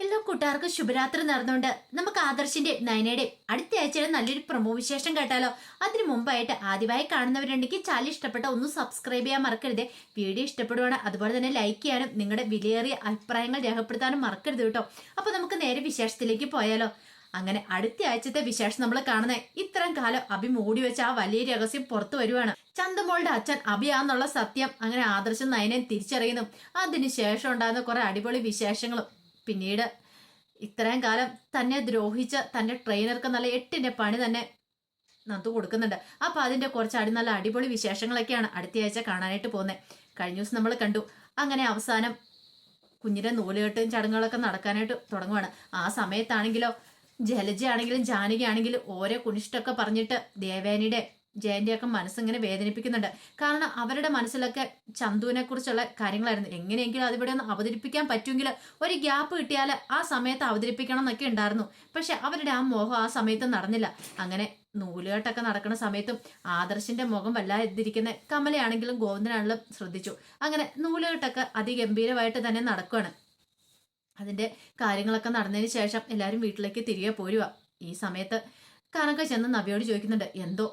എല്ലാ കൂട്ടുകാർക്കും ശുഭരാത്രി നടന്നുകൊണ്ട് നമുക്ക് ആദർശിന്റെ നയനയുടെ അടുത്ത ആഴ്ചയുടെ നല്ലൊരു പ്രമോ വിശേഷം കേട്ടാലോ? അതിനു മുമ്പായിട്ട് ആദ്യമായി കാണുന്നവരുണ്ടെങ്കിൽ ചാനൽ ഇഷ്ടപ്പെട്ട ഒന്ന് സബ്സ്ക്രൈബ് ചെയ്യാൻ മറക്കരുത്. വീഡിയോ ഇഷ്ടപ്പെടുവാണ് അതുപോലെ തന്നെ ലൈക്ക് ചെയ്യാനും നിങ്ങളുടെ വിലയേറിയ അഭിപ്രായങ്ങൾ രേഖപ്പെടുത്താനും മറക്കരുത് കേട്ടോ. അപ്പൊ നമുക്ക് നേരെ വിശേഷത്തിലേക്ക് പോയാലോ? അങ്ങനെ അടുത്ത ആഴ്ചത്തെ വിശേഷം നമ്മൾ കാണുന്നത് ഇത്രയും കാലം അഭി മൂടി വെച്ച ആ വലിയ രഹസ്യം പുറത്തു വരുവാണ്. ചന്തമോളുടെ അച്ഛൻ അഭിയാന്നുള്ള സത്യം അങ്ങനെ ആദർശം നയനെ തിരിച്ചറിയുന്നു. അതിനുശേഷം ഉണ്ടാകുന്ന കുറെ അടിപൊളി വിശേഷങ്ങളും പിന്നീട് ഇത്രയും കാലം തന്നെ ദ്രോഹിച്ച തന്റെ ട്രെയിനർക്ക് നല്ല എട്ടിന്റെ പണി തന്നെ നന്ദു കൊടുക്കുന്നുണ്ട്. അപ്പൊ അതിന്റെ കുറച്ച് അടി നല്ല അടിപൊളി വിശേഷങ്ങളൊക്കെയാണ് അടുത്ത ആഴ്ച കാണാനായിട്ട് പോകുന്നത് കഴിഞ്ഞ ദിവസം നമ്മൾ കണ്ടു. അങ്ങനെ അവസാനം കുഞ്ഞിന്റെ നൂലുകെട്ടും ചടങ്ങുകളൊക്കെ നടക്കാനായിട്ട് തുടങ്ങുവാണ്. ആ സമയത്താണെങ്കിലോ ജലജയാണെങ്കിലും ജാനകിയാണെങ്കിലും ഓരോ കുനിഷ്ടൊക്കെ പറഞ്ഞിട്ട് ദേവേനിയുടെ ജയന്റെയൊക്കെ മനസ്സിങ്ങനെ വേദനിപ്പിക്കുന്നുണ്ട്. കാരണം അവരുടെ മനസ്സിലൊക്കെ ചന്തുവിനെ കുറിച്ചുള്ള കാര്യങ്ങളായിരുന്നു. എങ്ങനെയെങ്കിലും അതിവിടെ ഒന്ന് അവതരിപ്പിക്കാൻ പറ്റുമെങ്കിൽ ഒരു ഗ്യാപ്പ് കിട്ടിയാൽ ആ സമയത്ത് അവതരിപ്പിക്കണം എന്നൊക്കെ ഉണ്ടായിരുന്നു. പക്ഷെ അവരുടെ ആ മോഹം ആ സമയത്ത് നടന്നില്ല. അങ്ങനെ നൂലുകെട്ടൊക്കെ നടക്കുന്ന സമയത്തും ആദർശിന്റെ മുഖം വല്ലാതിരിക്കുന്ന കമലയാണെങ്കിലും ഗോവിന്ദനാണെങ്കിലും ശ്രദ്ധിച്ചു. അങ്ങനെ നൂലുകെട്ടൊക്കെ അതിഗംഭീരമായിട്ട് തന്നെ നടക്കുകയാണ് അതിന്റെ കാര്യങ്ങളൊക്കെ നടന്നതിന് ശേഷം എല്ലാവരും വീട്ടിലേക്ക് തിരികെ പോരുക ഈ സമയത്ത് കനക ചെന്ന് നവിയോട് ചോദിക്കുന്നുണ്ട് എന്തോ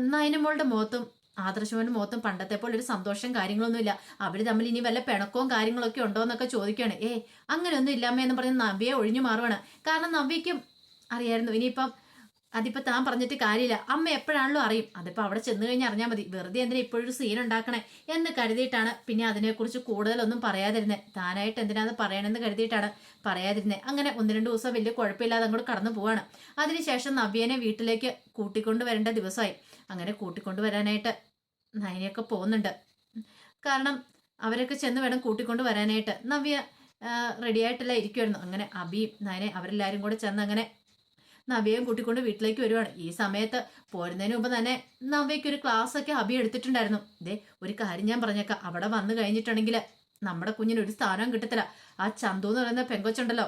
നയനമോളുടെ മുഖത്തും ആദർശവന്റെ മുഖത്തും പണ്ടത്തെ പോലെ ഒരു സന്തോഷം കാര്യങ്ങളൊന്നുമില്ല. അവർ തമ്മിൽ ഇനി വല്ല പിണക്കവും കാര്യങ്ങളൊക്കെ ഉണ്ടോ എന്നൊക്കെ ചോദിക്കുകയാണ്. ഏ അങ്ങനെയൊന്നും ഇല്ലാമ്മ എന്ന് പറഞ്ഞ് നവ്യെ ഒഴിഞ്ഞു മാറുവാണ്. കാരണം നവ്യയ്ക്കും അറിയായിരുന്നു ഇനിയിപ്പം അതിപ്പോ താൻ പറഞ്ഞിട്ട് കാര്യമില്ല. അമ്മ എപ്പോഴാണല്ലോ അറിയും. അതിപ്പോ അവിടെ ചെന്ന് കഴിഞ്ഞ് അറിഞ്ഞാൽ മതി. വെറുതെ എന്തിനാ ഇപ്പോഴൊരു സീൻ ഉണ്ടാക്കണേ എന്ന് കരുതിയിട്ടാണ് പിന്നെ അതിനെക്കുറിച്ച് കൂടുതലൊന്നും പറയാതിരുന്നത് താനായിട്ട് എന്തിനാന്ന് പറയണമെന്ന് കരുതിയിട്ടാണ് പറയാതിരുന്നത് അങ്ങനെ ഒന്ന് രണ്ട് ദിവസം വലിയ കുഴപ്പമില്ലാതെ അങ്ങോട്ട് കടന്നു പോവാണ്. അതിനുശേഷം നവ്യനെ വീട്ടിലേക്ക് കൂട്ടിക്കൊണ്ട് വരേണ്ട ദിവസമായി. അങ്ങനെ കൂട്ടിക്കൊണ്ടുവരാനായിട്ട് നയനയൊക്കെ പോകുന്നുണ്ട്. കാരണം അവരൊക്കെ ചെന്ന് വേണം കൂട്ടിക്കൊണ്ട് വരാനായിട്ട് നവ്യ റെഡി ആയിട്ടല്ല ഇരിക്കുമായിരുന്നു അങ്ങനെ അബിയും നയനെ അവരെല്ലാവരും കൂടെ ചെന്ന് അങ്ങനെ നവ്യയും കൂട്ടിക്കൊണ്ട് വീട്ടിലേക്ക് വരുവാണ്. ഈ സമയത്ത് പോരുന്നതിന് മുമ്പ് തന്നെ നവ്യയ്ക്ക് ഒരു ക്ലാസ് ഒക്കെ അബി എടുത്തിട്ടുണ്ടായിരുന്നു. ദേ ഒരു കാര്യം ഞാൻ പറഞ്ഞേക്കാം. അവിടെ വന്നു കഴിഞ്ഞിട്ടുണ്ടെങ്കിൽ നമ്മുടെ കുഞ്ഞിന് ഒരു സ്ഥാനം കിട്ടത്തില്ല. ആ ചന്തു എന്ന് പറയുന്ന പെങ്കൊച്ചുണ്ടല്ലോ.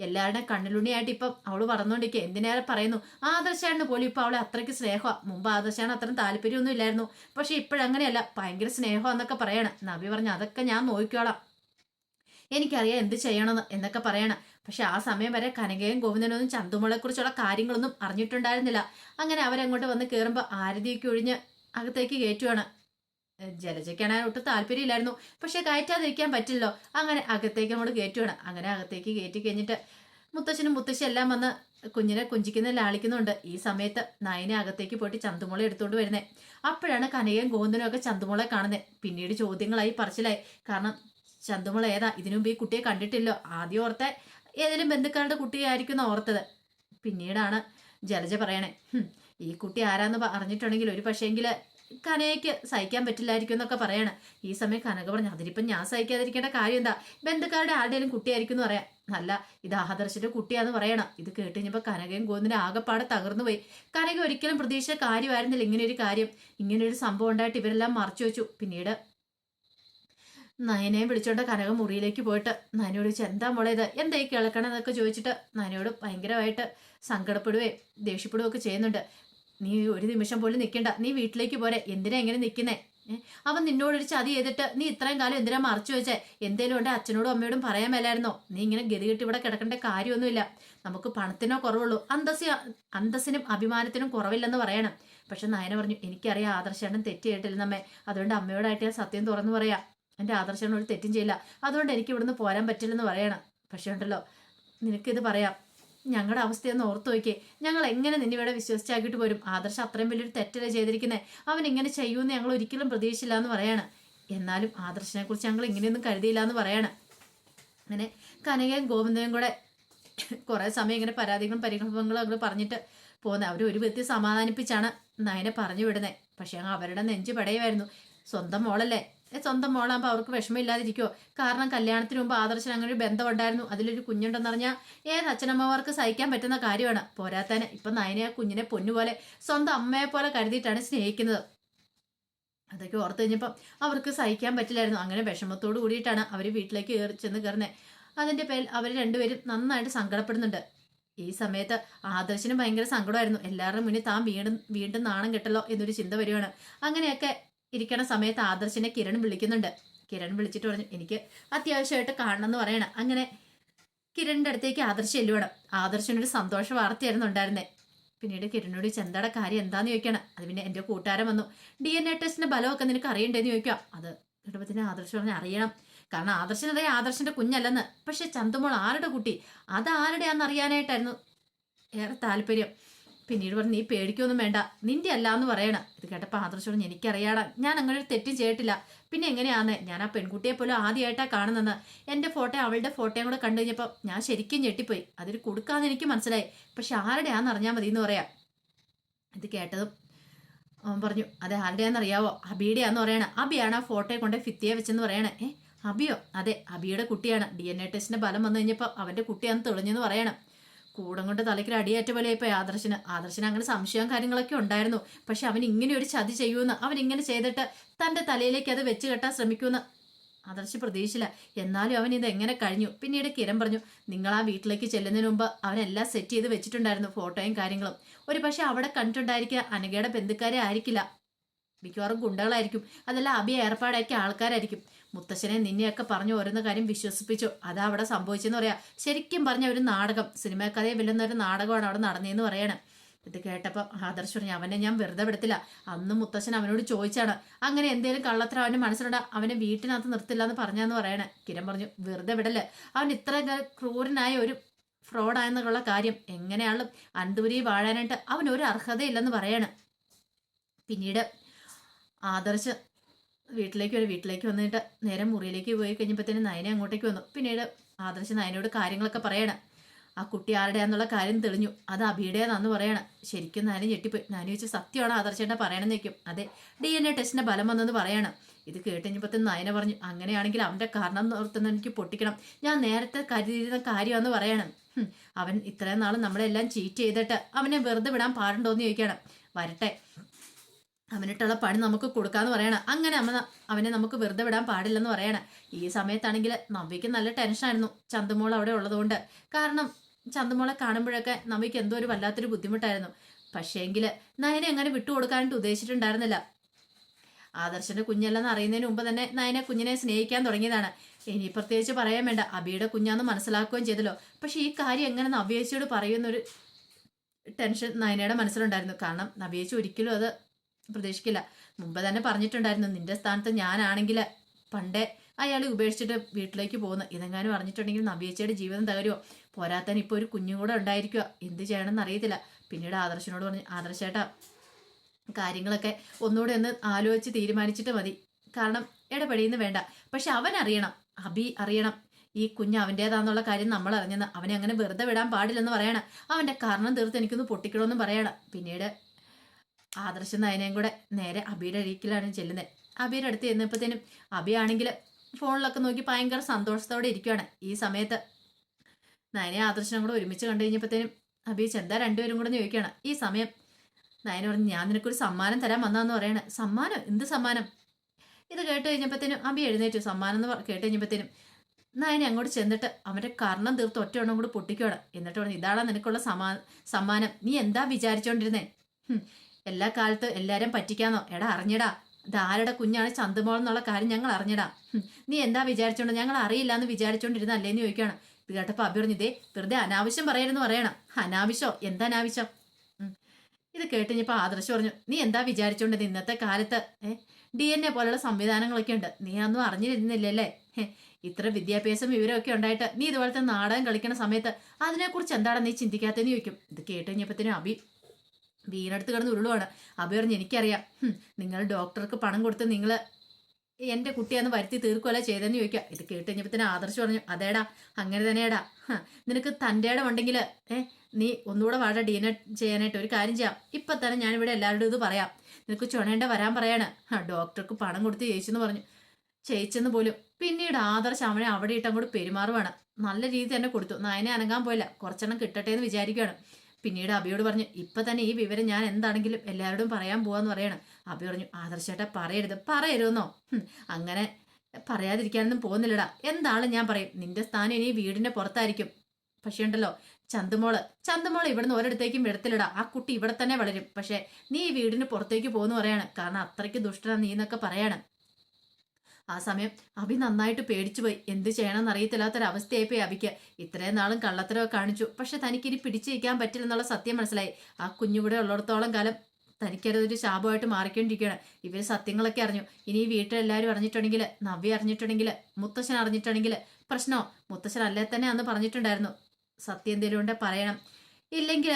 എല്ലാവരുടെ എല്ലാവരുടെയും കണ്ണിലുണ്ണിയായിട്ട് ഇപ്പം അവൾ പറഞ്ഞുകൊണ്ടിരിക്കുക എന്തിനേറെ പറയുന്നു? ആദർശാണ് പോലും ഇപ്പൊ അവളെ അത്രയ്ക്ക് സ്നേഹമാണ് മുമ്പ് ആദർശാണ് അത്രയും താല്പര്യമൊന്നും ഇല്ലായിരുന്നു. പക്ഷെ ഇപ്പോഴങ്ങനെയല്ല ഭയങ്കര സ്നേഹം എന്നൊക്കെ പറയണം. നവി പറഞ്ഞു അതൊക്കെ ഞാൻ നോക്കിക്കോളാം. എനിക്കറിയാം എന്ത് ചെയ്യണമെന്ന് എന്നൊക്കെ പറയണം. പക്ഷെ ആ സമയം വരെ കനകയും ഗോവിന്ദനൊന്നും ചന്തുമോളെ കുറിച്ചുള്ള കാര്യങ്ങളൊന്നും അറിഞ്ഞിട്ടുണ്ടായിരുന്നില്ല. അങ്ങനെ അവരങ്ങോട്ട് വന്ന് കയറുമ്പോൾ ആരതിയൊക്കെ ഒഴിഞ്ഞ് അകത്തേക്ക് കയറ്റുവാണ്. ജലജയ്ക്കാണെങ്കിൽ ഒട്ടും താല്പര്യമില്ലായിരുന്നു. പക്ഷെ കയറ്റാതിരിക്കാൻ പറ്റില്ലല്ലോ. അങ്ങനെ അകത്തേക്ക് നമ്മൾ കയറ്റുവാണ്. അങ്ങനെ അകത്തേക്ക് കയറ്റി കഴിഞ്ഞിട്ട് മുത്തശ്ശനും മുത്തശ്ശി എല്ലാം വന്ന് കുഞ്ഞിനെ കുഞ്ചിക്കുന്ന ലാളിക്കുന്നുണ്ട്. ഈ സമയത്ത് നയനെ അകത്തേക്ക് പോയിട്ട് ചന്തുമുള എടുത്തുകൊണ്ട് വരുന്നത് അപ്പോഴാണ് കനകയും ഗോന്തനും ഒക്കെ ചന്തുമുളെ കാണുന്നത് പിന്നീട് ചോദ്യങ്ങളായി പറച്ചിലായി. കാരണം ചന്തുമുള ഏതാ? ഇതിനുമുമ്പ് ഈ കുട്ടിയെ കണ്ടിട്ടില്ലോ. ആദ്യം ഓർത്തെ ഏതെങ്കിലും ബന്ധുക്കളുടെ കുട്ടിയായിരിക്കും ഓർത്തത്. പിന്നീടാണ് ജലജ പറയണേ ഈ കുട്ടി ആരാന്ന് അറിഞ്ഞിട്ടുണ്ടെങ്കിൽ ഒരു പക്ഷേങ്കിൽ കനയ്ക്ക് സഹിക്കാൻ പറ്റില്ലായിരിക്കും എന്നൊക്കെ പറയാണ്. ഈ സമയം കനക പറഞ്ഞു അതിനിപ്പം ഞാൻ സഹിക്കാതിരിക്കേണ്ട കാര്യം എന്താ? ബന്ധുക്കാരുടെ ആരുടെയും കുട്ടിയായിരിക്കും എന്ന് പറയാം. നല്ല ഇത് ആദർശിന്റെ കുട്ടിയാന്ന് പറയണം. ഇത് കേട്ട് കഴിഞ്ഞപ്പോൾ കനകയും ഗോവിന്ദന്റെ ആകെപ്പാടെ തകർന്നു പോയി. കനക ഒരിക്കലും പ്രതീക്ഷിച്ച കാര്യമായിരുന്നില്ല ഇങ്ങനെ ഒരു കാര്യം. ഇങ്ങനെ ഒരു സംഭവം ഉണ്ടായിട്ട് ഇവരെല്ലാം മറച്ചു വെച്ചു. പിന്നീട് നയനയെ വിളിച്ചോണ്ട് കനക മുറിയിലേക്ക് പോയിട്ട് നയനയോട് ചോദിച്ചു എന്താ മോളെ ഇത്? എന്താ ഈ കിളക്കണം? എന്നൊക്കെ ചോദിച്ചിട്ട് നയനയോട് ഭയങ്കരമായിട്ട് സങ്കടപ്പെടുകയും ദേഷ്യപ്പെടുകയും ഒക്കെ ചെയ്യുന്നുണ്ട്. നീ ഒരു നിമിഷം പോലും നിൽക്കണ്ട നീ വീട്ടിലേക്ക് പോരെ. എന്തിനാ ഇങ്ങനെ നിൽക്കുന്നേ? അവൻ നിന്നോടൊരു ചതി ചെയ്തിട്ട് നീ ഇത്രയും കാലം എന്തിനാ മറച്ചു വെച്ചേ? എന്തേലും ഉണ്ട് അച്ഛനോടും അമ്മയോടും പറയാൻ മേലായിരുന്നോ? നീ ഇങ്ങനെ ഗതികെട്ട് ഇവിടെ കിടക്കേണ്ട കാര്യമൊന്നുമില്ല. നമുക്ക് പണത്തിനോ കുറവുള്ളൂ. അന്തസ് അന്തസ്സിനും അഭിമാനത്തിനും കുറവില്ലെന്ന് പറയണം. പക്ഷെ നയന പറഞ്ഞു എനിക്കറിയാം ആദർശേട്ടൻ തെറ്റ് ചെയ്തിട്ടില്ലെന്നമ്മേ അതുകൊണ്ട് അമ്മയോടായിട്ട് ഞാൻ സത്യം തുറന്നു പറയാം. എന്റെ ആദർശേട്ടൻ ഒരു തെറ്റും ചെയ്യില്ല. അതുകൊണ്ട് എനിക്ക് ഇവിടുന്ന് പോരാൻ പറ്റില്ലെന്ന് പറയണം. പക്ഷെ ഉണ്ടല്ലോ നിനക്കിത് പറയാം. ഞങ്ങളുടെ അവസ്ഥയൊന്ന് ഓർത്തു നോക്കിയേ. ഞങ്ങൾ എങ്ങനെ നിന്നെ ഇവിടെ വിശ്വസിച്ചാക്കിയിട്ട് പോരും? ആദർശം അത്രയും വലിയൊരു തെറ്റല്ലേ ചെയ്തിരിക്കുന്നത് അവൻ ഇങ്ങനെ ചെയ്യുമെന്ന് ഞങ്ങൾ ഒരിക്കലും പ്രതീക്ഷിച്ചില്ല എന്ന് പറയാണ്. എന്നാലും ആദർശനെ കുറിച്ച് ഞങ്ങൾ ഇങ്ങനെയൊന്നും കരുതിയില്ല എന്ന് പറയാണ്. അങ്ങനെ കനകയും ഗോവിന്ദയും കൂടെ കുറേ സമയം ഇങ്ങനെ പരാതികളും പരിഗണനകളും അങ്ങനെ പറഞ്ഞിട്ട് പോകുന്നത് അവർ ഒരു വ്യക്തി സമാധാനിപ്പിച്ചാണ് നയനെ പറഞ്ഞു വിടുന്നത് പക്ഷെ അവരുടെ നെഞ്ച് പടയുമായിരുന്നു സ്വന്തം മോളല്ലേ. സ്വന്തം മോളാകുമ്പോൾ അവർക്ക് വിഷമമില്ലാതിരിക്കുമോ കാരണം കല്യാണത്തിന് മുമ്പ് ആദർശൻ അങ്ങനെ ഒരു ബന്ധമുണ്ടായിരുന്നു. അതിലൊരു കുഞ്ഞുണ്ടെന്ന് പറഞ്ഞാൽ ഏത് അച്ഛനമ്മമാർക്ക് സഹിക്കാൻ പറ്റുന്ന കാര്യമാണ്. പോരാത്തന്നെ ഇപ്പം നയനെ ആ കുഞ്ഞിനെ പൊന്നുപോലെ സ്വന്തം അമ്മയെ പോലെ കരുതിയിട്ടാണ് സ്നേഹിക്കുന്നത്. അതൊക്കെ ഓർത്ത് കഴിഞ്ഞപ്പം അവർക്ക് സഹിക്കാൻ പറ്റില്ലായിരുന്നു. അങ്ങനെ വിഷമത്തോട് കൂടിയിട്ടാണ് അവർ വീട്ടിലേക്ക് കയറി ചെന്ന് കയറുന്നത് അതിന്റെ പേരിൽ അവർ രണ്ടുപേരും നന്നായിട്ട് സങ്കടപ്പെടുന്നുണ്ട്. ഈ സമയത്ത് ആദർശനും ഭയങ്കര സങ്കടമായിരുന്നു. എല്ലാവരുടെ മുന്നിൽ താൻ വീണ്ടും വീണ്ടും നാണം കെട്ടല്ലോ എന്നൊരു ചിന്ത വരുവാണ്. അങ്ങനെയൊക്കെ ഇരിക്കണ സമയത്ത് ആദർശിനെ കിരൺ വിളിക്കുന്നുണ്ട്. കിരൺ വിളിച്ചിട്ട് പറഞ്ഞു എനിക്ക് അത്യാവശ്യമായിട്ട് കാണണം എന്ന് പറയണം. അങ്ങനെ കിരണിന്റെ അടുത്തേക്ക് ആദർശ് ചെല്ലുവാണ്. ആദർശിനൊരു സന്തോഷ വാർത്തയായിരുന്നു ഉണ്ടായിരുന്നേ. പിന്നീട് കിരണിനോട് ചെന്തയുടെ കാര്യം? എന്താന്ന് ചോദിക്കണം? അത് പിന്നെ എന്റെ കൂട്ടുകാരൻ വന്നു. ഡി എൻ എ ടെസ്റ്റിന്റെ ബലമൊക്കെ നിനക്ക് അറിയണ്ടേന്ന് ചോദിക്കാം. അത് കുടുംബത്തിന് ആദർശ് പറഞ്ഞ് അറിയണം. കാരണം ആദർശനതേ ആദർശന്റെ കുഞ്ഞല്ലെന്ന്. പക്ഷെ ചന്തുമോൾ ആരുടെ കുട്ടി? അത് ആരുടെയാന്ന് അറിയാനായിട്ടായിരുന്നു ഏറെ താല്പര്യം. പിന്നീട് പറഞ്ഞു നീ പേടിക്കൊന്നും വേണ്ട. നിന്റെ അല്ല എന്ന് പറയണം. ഇത് കേട്ടപ്പോൾ ആദർശോട് എനിക്കറിയാടാ ഞാൻ അങ്ങനെ ഒരു തെറ്റും ചെയ്തിട്ടില്ല. പിന്നെ എങ്ങനെയാന്ന്? ഞാൻ ആ പെൺകുട്ടിയെ പോലും ആദ്യമായിട്ടാണ് കാണുന്നത്. എന്റെ ഫോട്ടോ അവളുടെ ഫോട്ടോയും കൂടെ കണ്ടു കഴിഞ്ഞപ്പോൾ ഞാൻ ശരിക്കും ഞെട്ടിപ്പോയി. അതിൽ കൊടുക്കാന്ന് എനിക്ക് മനസ്സിലായി. പക്ഷെ ആരുടെയാന്ന് അറിഞ്ഞാൽ മതി എന്ന് പറയാം. ഇത് കേട്ടതും അവൻ പറഞ്ഞു അത് ആരുടെയാണെന്നറിയാവോ അബിയുടെയാന്ന് പറയണേ. അബിയാണ് ആ ഫോട്ടോയെ കൊണ്ട് ഫിത്തിയെ വെച്ചെന്ന് പറയണേ. ഏ അബിയോ? അതെ അബിയുടെ കുട്ടിയാണ്. ഡി എൻ എ ടെസ്റ്റിന്റെ ഫലം വന്നു കഴിഞ്ഞപ്പോൾ അവന്റെ കുട്ടിയാന്ന് തെളിഞ്ഞെന്ന് പറയണം. കൂടം കൊണ്ട് തലയ്ക്ക് അടിയേറ്റ പോലെ ഇപ്പൊ ആദർശന്. ആദർശന് അങ്ങനെ സംശയവും കാര്യങ്ങളൊക്കെ ഉണ്ടായിരുന്നു. പക്ഷെ അവൻ ഇങ്ങനെ ഒരു ചതി ചെയ്യുമെന്ന് അവൻ ഇങ്ങനെ ചെയ്തിട്ട് തന്റെ തലയിലേക്ക് അത് വെച്ച് കെട്ടാൻ ശ്രമിക്കുമെന്ന് ആദർശ് പ്രതീക്ഷിച്ചില്ല. എന്നാലും അവൻ ഇത് എങ്ങനെ കഴിഞ്ഞു? പിന്നീട് കിരൺ പറഞ്ഞു നിങ്ങൾ ആ വീട്ടിലേക്ക് ചെല്ലുന്നതിന് മുമ്പ് അവനെല്ലാം സെറ്റ് ചെയ്ത് വെച്ചിട്ടുണ്ടായിരുന്നു ഫോട്ടോയും കാര്യങ്ങളും. ഒരു പക്ഷെ അവിടെ കണ്ടിട്ടുണ്ടായിരിക്കുക അനഘയുടെ ബന്ധുക്കാരെ ആയിരിക്കില്ല. മിക്കവാറും ഗുണ്ടകളായിരിക്കും. അതല്ല അഭി ഏർപ്പാടാക്കിയ ആൾക്കാരായിരിക്കും. മുത്തശ്ശനെ നിന്നെയൊക്കെ പറഞ്ഞു ഓരോന്ന കാര്യം വിശ്വസിപ്പിച്ചു. അതാ അവിടെ സംഭവിച്ചെന്ന് പറയാ. ശരിക്കും പറഞ്ഞ ഒരു നാടകം. സിനിമാ കഥയെ വെല്ലുന്ന ഒരു നാടകമാണ് അവിടെ നടന്നതെന്ന് പറയണം. ഇത് കേട്ടപ്പോൾ ആദർശ് പറഞ്ഞു അവനെ ഞാൻ വെറുതെ വിടത്തില്ല. അന്ന് മുത്തശ്ശൻ അവനോട് ചോദിച്ചാണ്. അങ്ങനെ എന്തേലും കള്ളത്തരം അവന്റെ മനസ്സിലുണ്ട് അവനെ വീട്ടിനകത്ത് നിർത്തില്ല എന്ന് പറഞ്ഞാന്ന് പറയണേ. കിരൺ പറഞ്ഞു വെറുതെ വിടല്ലേ. അവൻ ഇത്ര ക്രൂരനായ ഒരു ഫ്രോഡായെന്നുള്ള കാര്യം എങ്ങനെയാളും അന്തൂരി വാഴാനായിട്ട് അവൻ ഒരു അർഹതയില്ലെന്ന് പറയാണ്. പിന്നീട് ആദർശ് വീട്ടിലേക്ക് ഒരു വീട്ടിലേക്ക് വന്നിട്ട് നേരെ മുറിയിലേക്ക് പോയി കഴിഞ്ഞപ്പോഴത്തേനും നയനെ അങ്ങോട്ടേക്ക് വന്നു. പിന്നീട് ആദർശ് നയനോട് കാര്യങ്ങളൊക്കെ പറയണം. ആ കുട്ടി ആരുടെയാന്നുള്ള കാര്യം തെളിഞ്ഞു. അത് അഭിയുടേതാന്ന് പറയണം. ശരിക്കും നയനെ ഞെട്ടിപ്പോയി. നയന ചോദിച്ചു സത്യമാണ് ആദർശേട്ട പറയണമെന്ന് വെക്കും അതെ ഡി എൻ എ ടെസ്റ്റിന്റെ ഫലം വന്നെന്ന് പറയണം. ഇത് കേട്ടുകഴിഞ്ഞപ്പോഴത്തേന് നയന പറഞ്ഞു അങ്ങനെയാണെങ്കിൽ അവന്റെ കാരണം ഓർത്തുന്ന എനിക്ക് പൊട്ടിക്കണം. ഞാൻ നേരത്തെ കരുതിയിരുന്ന കാര്യമാണെന്ന് പറയണം. അവൻ ഇത്രയും നാളും നമ്മളെല്ലാം ചീറ്റ് ചെയ്തിട്ട് അവനെ വെറുതെ വിടാൻ പാടുണ്ടോ എന്ന് ചോദിക്കണം വരട്ടെ അവനിട്ടുള്ള പണി നമുക്ക് കൊടുക്കാന്ന് പറയണം. അങ്ങനെ അമ്മ അവനെ നമുക്ക് വെറുതെ വിടാൻ പാടില്ലെന്ന് പറയണം. ഈ സമയത്താണെങ്കിൽ നവ്യക്ക് നല്ല ടെൻഷനായിരുന്നു ചന്തുമോൾ അവിടെ ഉള്ളതുകൊണ്ട്. കാരണം ചന്തുമോളെ കാണുമ്പോഴൊക്കെ നവ്യക്ക് എന്തോ ഒരു വല്ലാത്തൊരു ബുദ്ധിമുട്ടായിരുന്നു. പക്ഷേങ്കിൽ നയനെ അങ്ങനെ വിട്ടുകൊടുക്കാനായിട്ട് ഉദ്ദേശിച്ചിട്ടുണ്ടായിരുന്നില്ല. ആദർശന്റെ കുഞ്ഞല്ലെന്ന് അറിയുന്നതിന് മുമ്പ് തന്നെ നയനെ കുഞ്ഞിനെ സ്നേഹിക്കാൻ തുടങ്ങിയതാണ്. ഇനി പ്രത്യേകിച്ച് പറയാൻ വേണ്ട. അബിയുടെ കുഞ്ഞാന്ന് മനസ്സിലാക്കുകയും ചെയ്തല്ലോ. പക്ഷെ ഈ കാര്യം എങ്ങനെ നവ്യേച്ചിയോട് പറയുന്നൊരു ടെൻഷൻ നയനയുടെ മനസ്സിലുണ്ടായിരുന്നു. കാരണം നവ്യേച്ചി ഒരിക്കലും അത് പ്രതീക്ഷിക്കില്ല. മുമ്പ് തന്നെ പറഞ്ഞിട്ടുണ്ടായിരുന്നു നിന്റെ സ്ഥാനത്ത് ഞാനാണെങ്കിൽ പണ്ടേ അയാളെ ഉപേക്ഷിച്ചിട്ട് വീട്ടിലേക്ക് പോകുന്നു. ഇതെങ്ങാനും അറിഞ്ഞിട്ടുണ്ടെങ്കിൽ നബിയച്ചയുടെ ജീവിതം തകരുമോ പോരാത്തൻ ഇപ്പോൾ ഒരു കുഞ്ഞു കൂടെ ഉണ്ടായിരിക്കുക എന്ത് ചെയ്യണമെന്ന് അറിയത്തില്ല. പിന്നീട് ആദർശനോട് പറഞ്ഞു ആദർശേട്ടാ കാര്യങ്ങളൊക്കെ ഒന്നുകൂടെ ഒന്ന് ആലോചിച്ച് തീരുമാനിച്ചിട്ട് മതി. കാരണം ഇടപെടിയെന്ന് വേണ്ട. പക്ഷെ അവൻ അറിയണം അബി അറിയണം. ഈ കുഞ്ഞ് അവന്റേതാന്നുള്ള കാര്യം നമ്മൾ അറിഞ്ഞെന്ന് അവനെ അങ്ങനെ വെറുതെ വിടാൻ പാടില്ലെന്ന് പറയണം. അവന്റെ കാരണം തീർത്ത് എനിക്കൊന്ന് പൊട്ടിക്കണമെന്നും പറയണം. പിന്നീട് ആദർശ നയനയും കൂടെ നേരെ അബിയുടെ അരികിലാണ് ചെല്ലുന്നത് അബിയുടെ അടുത്ത് ചെന്നപ്പോഴത്തേനും അബി ആണെങ്കിൽ ഫോണിലൊക്കെ നോക്കി ഭയങ്കര സന്തോഷത്തോടെ ഇരിക്കുകയാണ് ഈ സമയത്ത് നയനെ ആദർശനും കൂടെ ഒരുമിച്ച് കണ്ടു കഴിഞ്ഞപ്പോഴത്തേനും അബി ചെന്താ രണ്ടുപേരും കൂടെ? ചോദിക്കുകയാണ്. ഈ സമയം നയന പറഞ്ഞു ഞാൻ നിനക്കൊരു സമ്മാനം തരാൻ വന്നാന്ന് പറയണേ. സമ്മാനം? എന്ത് സമ്മാനം? ഇത് കേട്ട് കഴിഞ്ഞപ്പോഴത്തേനും അബി എഴുന്നേറ്റു. സമ്മാനം എന്ന് കേട്ട് കഴിഞ്ഞപ്പോഴത്തേനും നയനെ അങ്ങോട്ട് ചെന്നിട്ട് അവന്റെ കർണം തീർത്ത് ഒറ്റ എണ്ണം കൂടി പൊട്ടിക്കുകയാണ് എന്നിട്ട് പറഞ്ഞു ഇതാണ് നിനക്കുള്ള സമാ സമ്മാനം. നീ എന്താ വിചാരിച്ചോണ്ടിരുന്നേ? എല്ലാ കാലത്ത് എല്ലാരും പറ്റിക്കാന്നോ? എടാ അറിഞ്ഞടാ. ആരുടെ കുഞ്ഞാണ് ചന്തുമോൾ എന്നുള്ള കാര്യം ഞങ്ങൾ അറിഞ്ഞടാ. നീ എന്താ വിചാരിച്ചോണ്ട്? ഞങ്ങൾ അറിയില്ല എന്ന് വിചാരിച്ചോണ്ടിരുന്ന അല്ലേന്ന് ചോദിക്കുകയാണ്. ഇത് കേട്ടപ്പോ അബി പറഞ്ഞു ഇതേ വെറുതെ അനാവശ്യം പറയരുതെന്ന് പറയണം. അനാവശ്യോ? എന്താ അനാവശ്യം? ഇത് കേട്ടുകഴിഞ്ഞപ്പോ ആദർശ് പറഞ്ഞു നീ എന്താ വിചാരിച്ചോണ്ടത് ഇന്നത്തെ കാലത്ത് ഡി എൻ എ പോലുള്ള സംവിധാനങ്ങളൊക്കെ ഉണ്ട്? നീ അന്നും അറിഞ്ഞിരുന്നില്ലല്ലേ? ഇത്ര വിദ്യാഭ്യാസം വിവരമൊക്കെ ഉണ്ടായിട്ട് നീ ഇതുപോലത്തെ നാടകം കളിക്കുന്ന സമയത്ത് അതിനെക്കുറിച്ച് എന്താണ് നീ ചിന്തിക്കാത്തതെന്ന് ചോദിക്കും. ഇത് കേട്ട് അഭി അബി വീണടുത്ത് കിടന്ന് ഉരുളുവാണ്. അബി പറഞ്ഞു എനിക്കറിയാം. നിങ്ങൾ ഡോക്ടർക്ക് പണം കൊടുത്ത് നിങ്ങൾ എന്റെ കുട്ടിയാന്ന് വരുത്തി തീർക്കുമല്ല ചെയ്തെന്ന് ചോദിക്കുക. ഇത് കേട്ട് കഴിഞ്ഞപ്പോഴത്തേനും ആദർശ് പറഞ്ഞു അതേടാ അങ്ങനെ തന്നെയാടാ. നിനക്ക് തന്റെ ഇടം ഉണ്ടെങ്കിൽ ഏ നീ ഒന്നുകൂടെ വാഴ ഡീന ചെയ്യാനായിട്ട് ഒരു കാര്യം ചെയ്യാം. ഇപ്പൊ തന്നെ ഞാൻ ഇവിടെ എല്ലാവരുടെയും ഇത് പറയാം. നിനക്ക് ചുണേണ്ട വരാൻ പറയാണ്. ഡോക്ടർക്ക് പണം കൊടുത്ത് ചേച്ചെന്ന് പറഞ്ഞു. ചേച്ചെന്ന് പോലും. പിന്നീട് ആദർശ് അവനെ അവിടെ ഇട്ടങ്ങോട്ട് പെരുമാറുവാണ്. നല്ല രീതി തന്നെ കൊടുത്തു. നയനെ അനങ്ങാൻ പോയില്ല. കുറച്ചെണ്ണം കിട്ടട്ടെ എന്ന് വിചാരിക്കുകയാണ് പിന്നീട് അബിയോട് പറഞ്ഞു ഇപ്പൊ തന്നെ ഈ വിവരം ഞാൻ എന്താണെങ്കിലും എല്ലാവരോടും പറയാൻ പോവാന്ന് പറയണം. അബി പറഞ്ഞു ആദർശേട്ടാ പറയരുത് പറയരുതെന്നോ? അങ്ങനെ പറയാതിരിക്കാനൊന്നും പോകുന്നില്ലടാ. എന്താണ് ഞാൻ പറയും. നിന്റെ സ്ഥാനം ഇനി വീടിന്റെ പുറത്തായിരിക്കും. പക്ഷേ ഉണ്ടല്ലോ ചന്തുമോൾ ചന്തുമോൾ ഇവിടുന്ന് ഒരിടത്തേക്കും വിടത്തിലിടാ ആ കുട്ടി ഇവിടെ തന്നെ വളരും. പക്ഷെ നീ ഈ വീടിന് പുറത്തേക്ക് പോകുന്നു പറയാണ്. കാരണം അത്രയ്ക്ക് ദുഷ്ടനാ നീ എന്നൊക്കെ പറയാണ്. ആ സമയം അഭി നന്നായിട്ട് പേടിച്ചു പോയി. എന്ത് ചെയ്യണമെന്ന് അറിയത്തില്ലാത്തൊരവസ്ഥയായി പോയി അഭിക്ക്. ഇത്രയും നാളും കള്ളത്തരവ് കാണിച്ചു. പക്ഷെ തനിക്കിനി പിടിച്ചിരിക്കാൻ പറ്റില്ലെന്നുള്ള സത്യം മനസ്സിലായി. ആ കുഞ്ഞുകൂടെ ഉള്ളിടത്തോളം കാലം തനിക്കതൊരു ശാപമായിട്ട് മാറിക്കൊണ്ടിരിക്കുകയാണ്. ഇവർ സത്യങ്ങളൊക്കെ അറിഞ്ഞു. ഇനി ഈ വീട്ടിലെല്ലാവരും അറിഞ്ഞിട്ടുണ്ടെങ്കിൽ നവ്യ അറിഞ്ഞിട്ടുണ്ടെങ്കിൽ മുത്തശ്ശൻ അറിഞ്ഞിട്ടുണ്ടെങ്കിൽ പ്രശ്നമോ മുത്തശ്ശൻ അല്ലേ തന്നെ അന്ന് പറഞ്ഞിട്ടുണ്ടായിരുന്നു. സത്യം എന്തെങ്കിലും ഉണ്ടെ പറയണം. ഇല്ലെങ്കിൽ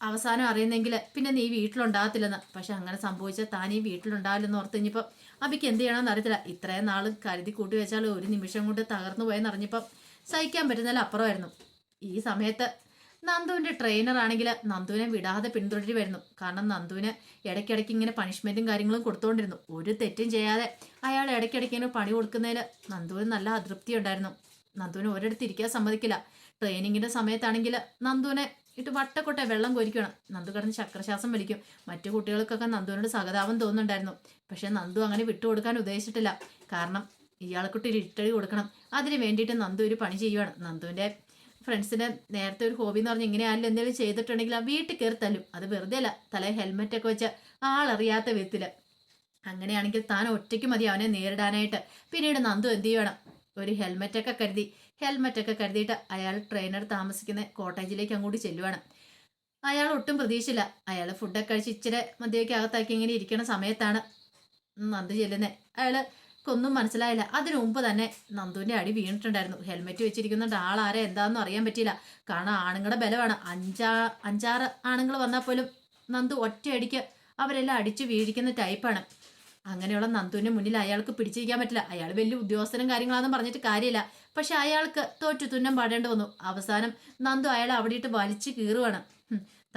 അവസാനം അറിയുന്നെങ്കിൽ പിന്നെ നീ വീട്ടിലുണ്ടാകത്തില്ലെന്ന്. പക്ഷെ അങ്ങനെ സംഭവിച്ചാൽ താൻ ഈ വീട്ടിലുണ്ടാവില്ലെന്ന് ഓർത്ത് കഴിഞ്ഞപ്പോൾ അബിക്ക് എന്ത് ചെയ്യണമെന്ന് അറിയത്തില്ല. ഇത്രയും നാൾ കരുതി കൂട്ടി വെച്ചാൽ ഒരു നിമിഷം കൊണ്ട് തകർന്നു പോയെന്ന് അറിഞ്ഞപ്പം സഹിക്കാൻ പറ്റുന്നതിൽ അപ്പുറമായിരുന്നു. ഈ സമയത്ത് നന്ദുവിന്റെ ട്രെയിനർ ആണെങ്കിൽ നന്ദുവിനെ വിടാതെ പിന്തുടരി വരുന്നു. കാരണം നന്ദുവിന് ഇടയ്ക്കിടയ്ക്ക് ഇങ്ങനെ പണിഷ്മെന്റും കാര്യങ്ങളും കൊടുത്തുകൊണ്ടിരുന്നു. ഒരു തെറ്റും ചെയ്യാതെ അയാൾ ഇടയ്ക്കിടയ്ക്ക് ഇങ്ങനെ പണി കൊടുക്കുന്നതിൽ നന്ദുവിന് നല്ല അതൃപ്തി ഉണ്ടായിരുന്നു. നന്ദുവിന് ഒരിടത്ത് ഇരിക്കാൻ സമ്മതിക്കില്ല. ട്രെയിനിങ്ങിന്റെ സമയത്താണെങ്കിൽ നന്ദുവിനെ ഇട്ട് വട്ടക്കൊട്ടെ വെള്ളം കോരിക്കണം നന്ദു കിടന്ന് ചക്രശ്വാസം വലിക്കും. മറ്റു കുട്ടികൾക്കൊക്കെ നന്ദുവിനോട് സഹതാപം തോന്നുന്നുണ്ടായിരുന്നു. പക്ഷെ നന്ദു അങ്ങനെ വിട്ടുകൊടുക്കാൻ ഉദ്ദേശിച്ചിട്ടില്ല. കാരണം ഇയാൾക്കുട്ടി ഒരു ഇട്ടടി കൊടുക്കണം. അതിന് വേണ്ടിയിട്ട് നന്ദു ഒരു പണി ചെയ്യുവാണ്. നന്ദുവിന്റെ ഫ്രണ്ട്സിന് നേരത്തെ ഒരു ഹോബി എന്ന് പറഞ്ഞ് ഇങ്ങനെ ആരെങ്കിലും എന്തെങ്കിലും ചെയ്തിട്ടുണ്ടെങ്കിൽ ആ വീട്ടിൽ കയറി തല്ലും. അത് വെറുതെ അല്ല. തല ഹെൽമെറ്റ് ഒക്കെ വെച്ച് ആളറിയാത്ത വിധത്തിൽ അങ്ങനെയാണെങ്കിൽ താൻ ഒറ്റയ്ക്ക് മതി അവനെ നേരിടാനായിട്ട്. പിന്നീട് നന്ദു എന്ത് ചെയ്യണം ഒരു ഹെൽമെറ്റൊക്കെ കരുതി. ഹെൽമെറ്റ് ഒക്കെ കരുതിയിട്ട് അയാൾ ട്രെയിനർ താമസിക്കുന്ന കോട്ടേജിലേക്ക് അങ്ങോട്ട് ചെല്ലുവാണ്. അയാൾ ഒട്ടും പ്രതീക്ഷയില്ല അയാൾ ഫുഡൊക്കെ കഴിച്ച് ഇച്ചിരി മദ്യമൊക്കെ അകത്താക്കി ഇങ്ങനെ ഇരിക്കുന്ന സമയത്താണ് നന്ദു ചെല്ലുന്നത് അയാൾ ഒന്നും മനസ്സിലായില്ല. അതിനു മുമ്പ് തന്നെ നന്ദുവിന്റെ അടി വീണിട്ടുണ്ടായിരുന്നു. ഹെൽമെറ്റ് വെച്ചിരിക്കുന്നുണ്ട് ആരെ എന്താണെന്ന് അറിയാൻ പറ്റിയില്ല. കാരണം ആണുങ്ങളുടെ ബലമാണ്. അഞ്ചാ അഞ്ചാറ് ആണുങ്ങൾ വന്നാൽ പോലും നന്ദു ഒറ്റയടിക്ക് അവരെല്ലാം അടിച്ചു വീഴിക്കുന്ന ടൈപ്പാണ് അങ്ങനെയുള്ള നന്ദുവിന്റെ മുന്നിൽ അയാൾക്ക് പിടിച്ചിരിക്കാൻ പറ്റില്ല. അയാൾ വലിയ ഉദ്യോഗസ്ഥനും കാര്യങ്ങളാണെന്ന് പറഞ്ഞിട്ട് കാര്യമില്ല. പക്ഷെ അയാൾക്ക് തോറ്റു തുന്നം പാടേണ്ടി വന്നു. അവസാനം നന്ദു അയാളെ അവിടെയിട്ട് വലിച്ചു കീറുവാണ്.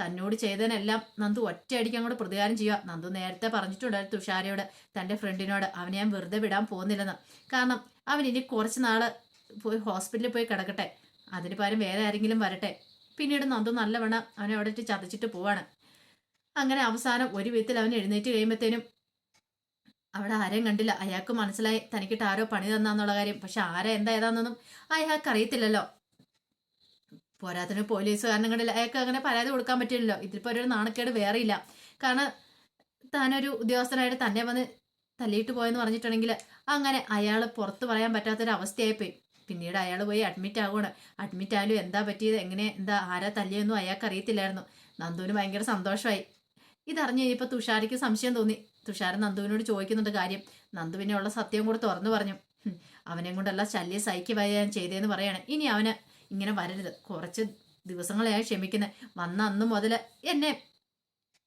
തന്നോട് ചെയ്തതിനെല്ലാം നന്ദു ഒറ്റയടിക്ക് അങ്ങോട്ട് പ്രതികാരം ചെയ്യുക. നന്ദു നേരത്തെ പറഞ്ഞിട്ടുണ്ടായിരുന്നു തുഷാരയോട് തന്റെ ഫ്രണ്ടിനോട് അവനെ ഞാൻ വെറുതെ വിടാൻ പോകുന്നില്ലെന്ന്. കാരണം അവൻ ഇനി കുറച്ച് നാൾ പോയി ഹോസ്പിറ്റലിൽ പോയി കിടക്കട്ടെ. അതിന് പകരം വേറെ ആരെങ്കിലും വരട്ടെ. പിന്നീട് നന്ദു നല്ലവണ്ണം അവനെ അവിടെ ചതച്ചിട്ട് പോവാണ്. അങ്ങനെ അവസാനം ഒരു വിധത്തിൽ അവൻ എഴുന്നേറ്റ് കഴിയുമ്പോഴത്തേനും അവിടെ ആരെയും കണ്ടില്ല. അയാൾക്ക് മനസ്സിലായി തനിക്കിട്ട് ആരോ പണി തന്നാന്നുള്ള കാര്യം. പക്ഷെ ആരാ എന്താ ഏതാണെന്നൊന്നും അയാൾക്ക് അറിയത്തില്ലല്ലോ. പോരാത്തിന് പോലീസുകാരനും കണ്ടില്ല. അയാൾക്ക് അങ്ങനെ പരാതി കൊടുക്കാൻ പറ്റില്ലല്ലോ. ഇതിപ്പോ ഒരു നാണക്കേട് വേറെ ഇല്ല കാരണം താനൊരു ഉദ്യോഗസ്ഥനായിട്ട് തന്നെ വന്ന് തല്ലിയിട്ട് പോയെന്ന് പറഞ്ഞിട്ടുണ്ടെങ്കിൽ അങ്ങനെ അയാൾ പുറത്ത് പറയാൻ പറ്റാത്തൊരവസ്ഥയായിപ്പോയി. പിന്നീട് അയാൾ പോയി അഡ്മിറ്റ് ആവുകയാണ് അഡ്മിറ്റ് ആയാലും എന്താ പറ്റിയത്? എങ്ങനെ? എന്താ? ആരാ തല്ലിയെന്നും അയാൾക്ക് അറിയത്തില്ലായിരുന്നു നന്ദുവിന് ഭയങ്കര സന്തോഷമായി. ഇതറിഞ്ഞ് കഴിഞ്ഞപ്പോൾ തുഷാരിക്ക് സംശയം തോന്നി. തുഷാരൻ നന്ദുവിനോട് ചോദിക്കുന്നുണ്ട് കാര്യം. നന്ദു പിന്നെ ഉള്ള സത്യം കൂടെ തുറന്നു പറഞ്ഞു. "ഹും, അവനെ കൊണ്ടല്ല ശല്യ സഹിക്കുക ഞാൻ ചെയ്തതെന്ന് പറയാണ്. ഇനി അവന് ഇങ്ങനെ വരരുത്. കുറച്ച് ദിവസങ്ങളെയായി ക്ഷമിക്കുന്നത് വന്ന അന്ന് മുതൽ എന്നെ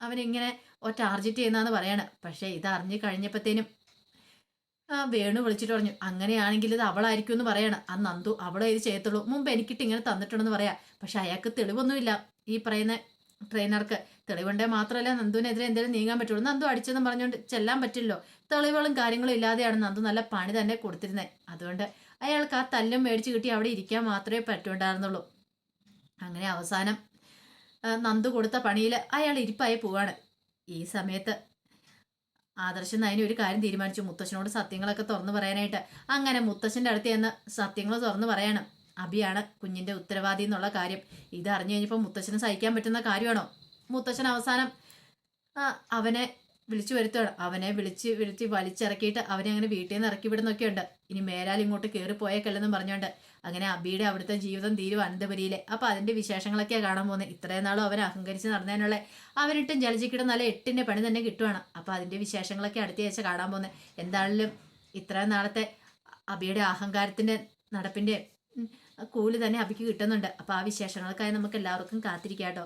അവനിങ്ങനെ ഒറ്റ ആർജിറ്റ് ചെയ്യുന്നതെന്ന് പറയാണ്. പക്ഷേ ഇത് അറിഞ്ഞു കഴിഞ്ഞപ്പോഴത്തേനും വേണു വിളിച്ചിട്ട് പറഞ്ഞു അങ്ങനെയാണെങ്കിൽ ഇത് അവളായിരിക്കും എന്ന് പറയാണ്. ആ നന്ദു അവളെ ഇത് ചെയ്യത്തുള്ളൂ. മുമ്പ് എനിക്കിട്ട് ഇങ്ങനെ തന്നിട്ടുണ്ടെന്ന് പറയാം. പക്ഷെ അയാൾക്ക് തെളിവൊന്നുമില്ല. ഈ പറയുന്ന ട്രെയിനർക്ക് തെളിവുണ്ടേ മാത്രമല്ല നന്ദുവിനെതിരെ എന്തെങ്കിലും നീങ്ങാൻ പറ്റുള്ളൂ. നന്ദു അടിച്ചെന്ന് പറഞ്ഞുകൊണ്ട് ചെല്ലാൻ പറ്റില്ലല്ലോ. തെളിവുകളും കാര്യങ്ങളും ഇല്ലാതെയാണ് നന്ദു നല്ല പണി തന്നെ കൊടുത്തിരുന്നത് അതുകൊണ്ട് അയാൾക്ക് ആ തല്ലും മേടിച്ച് കിട്ടി അവിടെ ഇരിക്കാൻ മാത്രമേ പറ്റുണ്ടായിരുന്നുള്ളൂ. അങ്ങനെ അവസാനം നന്ദു കൊടുത്ത പണിയിൽ അയാൾ ഇരിപ്പായി പോവാണ്. ഈ സമയത്ത് ആദർശൻ അതിന് ഒരു കാര്യം തീരുമാനിച്ചു. മുത്തശ്ശനോട് സത്യങ്ങളൊക്കെ തുറന്നു പറയാനായിട്ട്. അങ്ങനെ മുത്തശ്ശന്റെ അടുത്ത് ചെന്ന് സത്യങ്ങൾ തുറന്നു പറയണം. അബിയാണ് കുഞ്ഞിന്റെ ഉത്തരവാദി എന്നുള്ള കാര്യം. ഇത് അറിഞ്ഞു കഴിഞ്ഞപ്പോൾ മുത്തശ്ശന് സഹിക്കാൻ പറ്റുന്ന കാര്യമാണോ? മുത്തശ്ശൻ അവസാനം അവനെ വിളിച്ചു വരുത്തുകയാണ്. അവനെ വിളിച്ച് വിളിച്ച് വലിച്ചിറക്കിയിട്ട് അവനെ അങ്ങനെ വീട്ടിൽ നിന്ന് ഇറക്കി വിടുന്നൊക്കെ ഉണ്ട് ഇനി മേലാൽ ഇങ്ങോട്ട് കയറി പോയേക്കല്ലെന്നും പറഞ്ഞുകൊണ്ട് അങ്ങനെ അബിയുടെ അവിടുത്തെ ജീവിതം തീരും അനന്തപുരിയിലെ. അപ്പൊ അതിന്റെ വിശേഷങ്ങളൊക്കെ കാണാൻ പോകുന്നത്. ഇത്രയും നാളും അവൻ അഹങ്കരിച്ച് നടന്നതിനുള്ള അവനിട്ടും ജലജിക്കിടും നല്ല എട്ടിന്റെ പണി തന്നെ കിട്ടുവാണ്. അപ്പൊ അതിന്റെ വിശേഷങ്ങളൊക്കെ അടുത്ത ആഴ്ച കാണാൻ പോകുന്നത്. എന്താണെങ്കിലും ഇത്രയും നാളത്തെ അബിയുടെ അഹങ്കാരത്തിന്റെ നടപ്പിന്റെ കൂലി തന്നെ അബിക്ക് കിട്ടുന്നുണ്ട്. അപ്പൊ ആ വിശേഷങ്ങൾക്കായി നമുക്ക് എല്ലാവർക്കും കാത്തിരിക്കാം കേട്ടോ.